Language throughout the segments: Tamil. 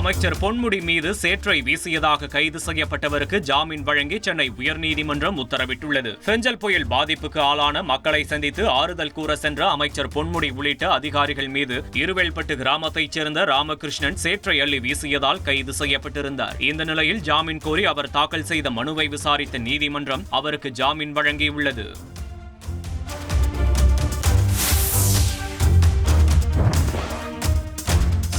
அமைச்சர் பொன்முடி மீது சேற்றை வீசியதாக கைது செய்யப்பட்டவருக்கு ஜாமீன் வழங்கி சென்னை உயர்நீதிமன்றம் உத்தரவிட்டுள்ளது. பெஞ்சல் புயல் பாதிப்புக்கு ஆளான மக்களை சந்தித்து ஆறுதல் கூற சென்ற அமைச்சர் பொன்முடி உள்ளிட்ட அதிகாரிகள் மீது இருவேல்பட்டு கிராமத்தைச் சேர்ந்த ராமகிருஷ்ணன் சேற்றை அள்ளி வீசியதால் கைது செய்யப்பட்டிருந்தார். இந்த நிலையில் ஜாமீன் கோரி அவர் தாக்கல் செய்த மனுவை விசாரித்த நீதிமன்றம் அவருக்கு ஜாமீன் வழங்கியுள்ளது.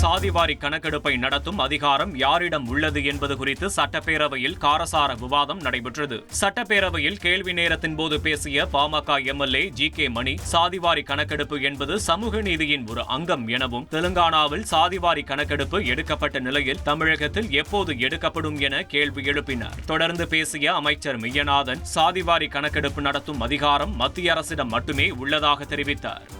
சாதிவாரி கணக்கெடுப்பை நடத்தும் அதிகாரம் யாரிடம் உள்ளது என்பது குறித்து சட்டப்பேரவையில் காரசார விவாதம் நடைபெற்றது. சட்டப்பேரவையில் கேள்வி நேரத்தின் போது பேசிய PMK MLA G K Mani சாதிவாரி கணக்கெடுப்பு என்பது சமூக நீதியின் ஒரு அங்கம் எனவும் தெலுங்கானாவில் சாதிவாரி கணக்கெடுப்பு எடுக்கப்பட்ட நிலையில் தமிழகத்தில் எப்போது எடுக்கப்படும் என கேள்வி எழுப்பினார். தொடர்ந்து பேசிய அமைச்சர் மெய்யநாதன் சாதிவாரி கணக்கெடுப்பு நடத்தும் அதிகாரம் மத்திய அரசிடம் மட்டுமே உள்ளதாக தெரிவித்தார்.